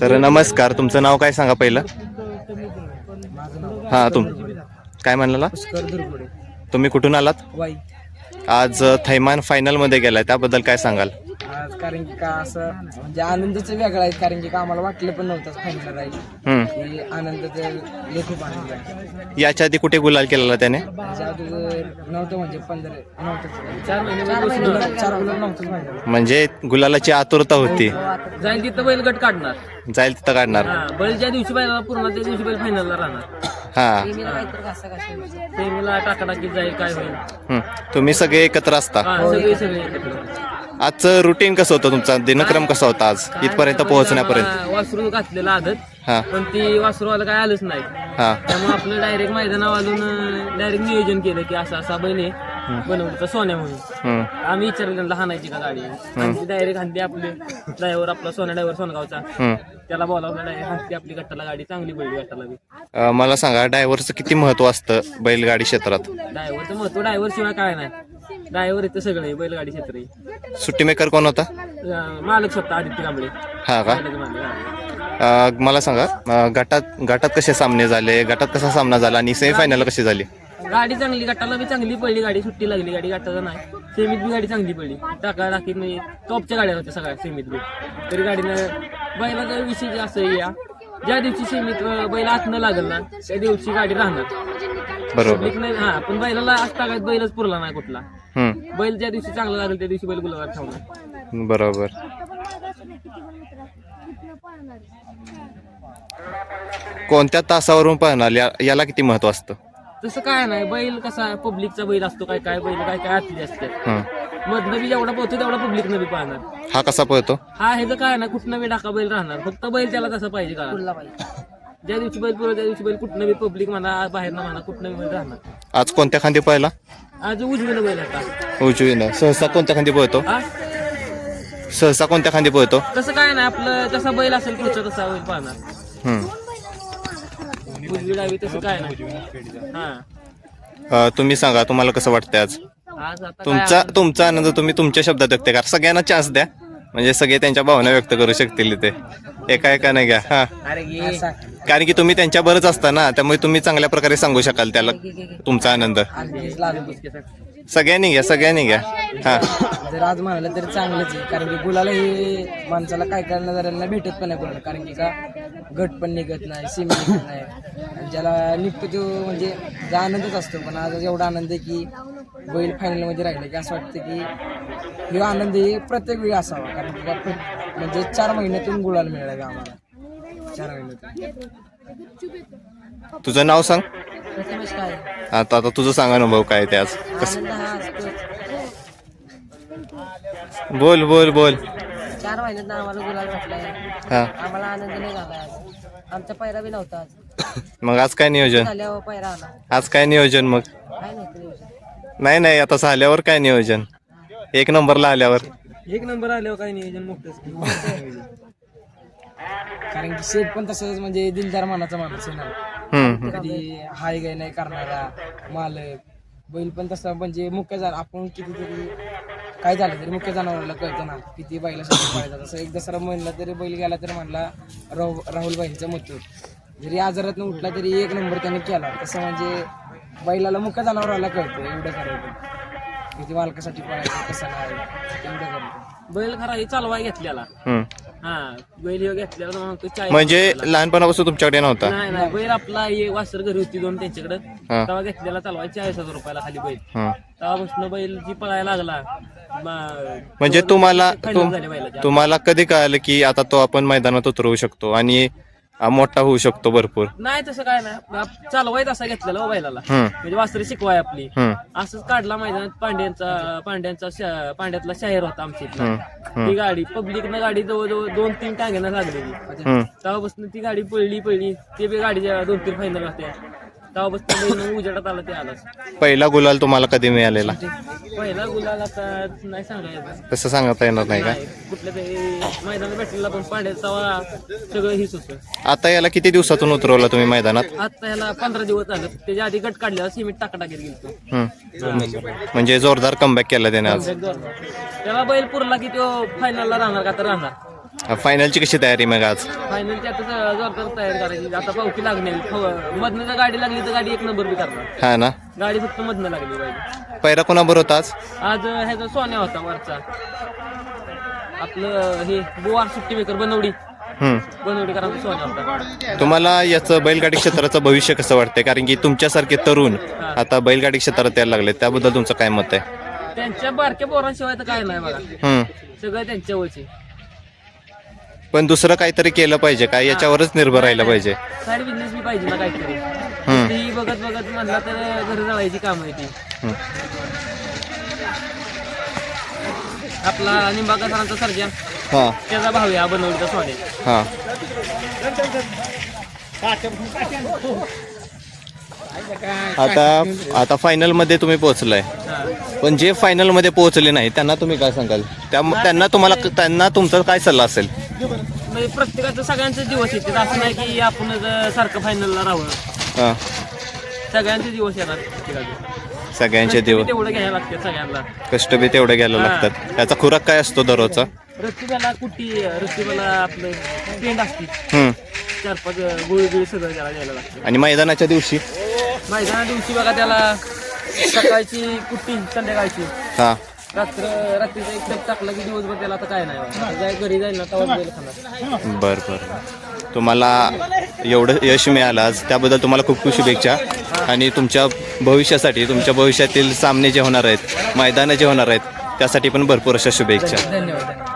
तर नमस्कार तुमचं नाव काय सांगा पहिलं? हां तुम काय म्हणला? तुम्ही कुठून आलात? आज थैमान फायनलमध्ये गेलाय त्याबद्दल काय सांगाल? कारण की का असं म्हणजे आनंदच वेगळा आहे कारण की का आम्हाला वाटलं पण नव्हतं फायनल राहील. हम्म. की आनंदाचं लय खूप आनंद आहे याच्या आधी कुठे गुलाल केलेला त्याने? त्याच्या अगोदर नव्हतं म्हणजे पंधरा नव्हतं चार महिने चार महिने चार महिने नव्हतं फायनल म्हणजे गुलालाची आतुरता होती. जाईल तिथं बैल गट काढणार. जाईल तिथं काढणार. हा बैल ज्या दिवशी बैलाला पूर्ण त्या दिवशी बैल फायनलला राहणार. हा. सेमीला टाकाटाकी जाईल काय होईल. हम्म. तुम्ही सगळे एकत्र असता. हा सगळे सगळे एकत्र. आजचं रुटीन कसं होतं तुमचा? दिनक्रम कसा होता आज? इथपर्यंत पोहोचण्यापर्यंत. वासरू घातलेलं आदत हा. पण ती वासरूवाला काय आलंच नाही. हा. त्यामुळे आपलं डायरेक्ट मैदानावाजून डायरेक्ट नियोजन केलं की असा असा बैल आहे. बनवलीचा सोन्या म्हणून. हम्म. आम्ही विचारलं त्यांना हाणायची का गाडी? डायरेक्ट हाणली आपले ड्रायव्हर आपला सोन्या ड्रायव्हर सोनगावचा. हम्म. त्याला बोलावलं डायरेक्ट आपली गट्टाला गाडी चांगली बैल गट्टाला बी. अं, मला सांगा ड्रायव्हरचं किती महत्त्व असतं बैलगाडी क्षेत्रात? ड्रायव्हरचं महत्त्व ड्रायव्हर शिवाय काय नाही. ड्रायव्हर इथं सगळं आहे, बैलगाडी क्षेत्र आहे. सुट्टी मेकर कोण होता? अं, मालक स्वतः आदित्य कांबळे. हा का? बैलाचे मालक, हा. अं, मला सांगा अं, गटात गटात कसे सामने झाले गटात कसा सामना झाला आणि सेमीफायनल कशी झाली? गाडी चांगली गटाला बी चांगली पडली गाडी सुट्टी लागली गाडी गटाचा नाही. सेमीत बी गाडी चांगली पडली. टाका टाकीत म्हणजे टॉपच्या गाड्या होत्या सगळ्या सेमीत बी. तरी गाडीनं बैलाचा विषय असं आहे या ज्या दिवशी सेमीत अं, बैल आतनं लागल ना त्या दिवशी गाडी राहणार. बरोबर. नाही हा पण बैलाला असता काय बैलच पुरला नाही कुठला. हम्म. बैल ज्या दिवशी चांगला लागेल त्या दिवशी बैल गुलाबात ठेवणार बरोबर. कोणत्या तासावरून पळणार? या- याला किती महत्त्व असतं? तसं काय नाही बैल कसा पब्लिकचा बैल असतो काय काय बैल काय काय आतली असते हम्म. मधनं बी जेवढा पोहतो तेवढा पब्लिक न बी पाहणार हा कसा पळतो? हा ह्याचं काय ना कुठनं बी टाका बैल राहणार. फक्त बैल त्याला तसं पाहिजे का? ज्या दिवशी बैल पुरं त्या दिवशी बैल कुठनं बी पब्लिक म्हणा बाहेर म्हणा कुठनं बी बैल राहणार. आज कोणत्या खांदी पळला आज उजवीनं बैल आता. उजवीनं. सहसा कोणत्या खांदी पळतो? हा सहसा कोणत्या खांदी पळतो? तसं काय नाही आपलं जसा बैल असेल पुढचा तसा बैल पाहणार. हम्म. उजवी डावी तसं काय नाही. हा. अं, तुम्ही सांगा तुम्हाला कसं वाटतंय आज? आज आता काय तुमचा तुमचा आनंद तुम्ही तुमच्या शब्दात व्यक्त करा. सगळ्यांना चान्स द्या. म्हणजे सगळे त्यांच्या भावना व्यक्त करू शकतील इथे. एका एका नाही घ्या हा. कारण की तुम्ही त्यांच्या बरंच असता ना त्यामुळे तुम्ही चांगल्या प्रकारे सांगू शकाल त्याला तुमचा आनंद. सगळ्यांनी घ्या सगळ्यांनी घ्या. हा. जर आज म्हणालं तरी चांगलंच आहे. कारण की गुलाला हे माणसाला काय काय नजरांना भेटत पण नाही गुलाल कारण की का गट पण निघत नाही सीम निघत नाही. आणि ज्याला निघतो तो म्हणजे आनंदच असतो. पण आज एवढा आनंद आहे की बैल फायनलमध्ये राहिले की असं वाटतं की हा आनंद हे प्रत्येक वेळी असावा. कारण म्हणजे चार महिन्यातून गुलाल मिळाला आम्हाला चार महिन्यातून. तुझं नाव सांग. आता आता तुझं सांग अनुभव काय ते आज. बोल बोल बोल. चार महिन्यात आम्हाला गुलाल भेटलाय. हा. आम्हाला आनंद नाही झाला आज. आमचा पैरा बी नव्हता आज. मग आज काय नियोजन? आज काय नियोजन मग? काय नव्हतं. नाही नाही आता झाल्यावर काय नियोजन? एक नंबरला आल्यावर. एक नंबर आल्यावर काही नियोजन? मोठंच कारण की शेठ पण तसंच म्हणजे दिलदार मनाचा माणूस आहे ना. हम्म. कधी हाय गाय नाही करणारा मालक बैल पण तसा म्हणजे मुख्य जाण आपण कितीतरी काय झालं तरी मुख्य जनावराला कळतं ना किती बैलासाठी पाहिजे तसं एकदा सर म्हणलं तरी बैल गेला तर म्हणला राहु राहुल बाईंचा मथूर जरी आजारात उठला तरी एक नंबर त्याने केला. तसं म्हणजे बैलाला मुख्य जनावराला कळतं एवढं करायचं किती मालकासाठी पळायचं कसं नाही एवढं करायचं बैल खरा हे चालवाय घेतलेला हम्म. हा बैल घेतलेला चाळीस म्हणजे. लहानपणापासून तुमच्याकडे नव्हता नाही नाही बैल आपला ये वासर घरी होती दोन त्यांच्याकडे हा. तेव्हा घेतलेला चालवाय चाळीस हजार रुपयाला खाली बैल. तेव्हापासून बैल जी पळायला लागला म- म्हणजे तुम्हाला तुम- बैलाचे. तुम्हाला कधी कळालं की आता तो आपण मैदानात उतरवू शकतो आणि हा मोठा होऊ शकतो भरपूर. नाही तसं काय नाही. आप- चालवाय तसा घेतलेला हो बैलाला. हम्म. म्हणजे वासरी शिकवाय आपली. हम्म. असंच काढला मैदानात पांड्यांचा पांड्यांचा शा- पांड्यातला शाहीर होता आमच्या इथला. हम्म. ती गाडी पब्लिकनं गाडी जवळजवळ दोन तीन टांग्यानं लागलेली हम्म. तेव्हापासून ती गाडी पळली पळली. ते बी गाडीच्या दोन तीन फायनल होत्या. तेव्हापासून बैल मग उजेडात आला ते आलाच. पहिला गुलाल तुम्हाला कधी मिळालेला? पहिला गुलाल आता नाही सांगायचं तसं सांगता येणार नाही का? नाही कुठल्या तरी मैदानात भेटलेला पण पाड्याचा सगळं हीच होतं. आता याला किती दिवसातून उतरवला तुम्ही मैदानात? आता ह्याला पंधरा दिवस झाले. त्याच्या आधी गट काढल्यावर सिमेंट टाका टाकीत गेलो. म्हणजे जोरदार कमबॅक केला त्याने आज. त्याला बैल पुरला की तो फायनलला राहणार का तर राहणार? फायनलची कशी तयारी मग आज? फायनलची आता ज- जोरदार तयार करायची. आता पावकी लागणार. मधनं जर गाडी लागली तर गाडी एक नंबर बी करणार. हा ना? गाडी फक्त मधनं लागली पाहिजे. पैरा कोणाबरोबर होता आज आज ह्याचा सोन्या होता वरचा. आपलं हे गोवार सुट्टी मेकर बनवडी. हम्म. बनवडीकरांचा सोन्या होता. तुम्हाला याचं बैलगाडी क्षेत्राचं भविष्य कसं वाटतंय? कारण की तुमच्यासारखे तरुण आता बैलगाडी क्षेत्रात यायला लागले त्याबद्दल तुमचं काय मत आहे? त्यांच्या बारक्या पोरांशिवाय तर काय नाही बघा. हम्म. सगळं त्यांच्यावरचे. पण दुसरं काहीतरी केलं पाहिजे काय याच्यावरच निर्भर राहिलं पाहिजे. साईड बिझनेस बी पाहिजे ना काहीतरी. हम्म. ती बघत बघत म्हणला तर घर जळायची काम आहे ती. हम्म. आपला निंबाळकर सरांचा सर्जन हा. त्याचा भाऊ आहे हा बनवलीचा सोने हा. आता आता फायनलमध्ये तुम्ही पोहोचलाय. पण जे फायनलमध्ये पोहोचले नाही त्यांना तुम्ही काय सांगाल? त्या त्यांना तुम्हाला त्यांना तुमचा काय सल्ला असेल? म्हणजे प्रत्येकाचं सगळ्यांचे दिवस येते असं नाही की आपण सारखं फायनलला राहावं हा. सगळ्यांचे दिवस येणार प्रत्येकाचे. सगळ्यांचे देव तेवढं घ्यायला लागते सगळ्यांना. कष्ट बी तेवढे घ्यायला लागतात. त्याचा खुराक काय असतो दररोजचा? रस्तीला कुट्टी रस्तीला आपलं पेंड असते. चार पाच गोळी गोळी सगळं त्याला द्यायला लागतं. आणि मैदानाच्या दिवशी? मैदाना दिवशी बघा त्याला सकाळची कुट्टी संध्याकाळची. हा. रात्र रात्रीचा एक टप टाकला की दिवसभर त्याला आता काय नाही बघा. जाय घरी जाईल ना तेव्हा बैल खाणार. बर बर. तुम्हाला एवढं यश मिळालं आज त्याबद्दल तुम्हाला खूप खूप शुभेच्छा. आणि तुमच्या भविष्यासाठी तुमच्या भविष्यातील सामने जे होणार आहेत मैदानं जे होणार आहेत त्यासाठी पण भरपूर अशा शुभेच्छा. धन्यवाद.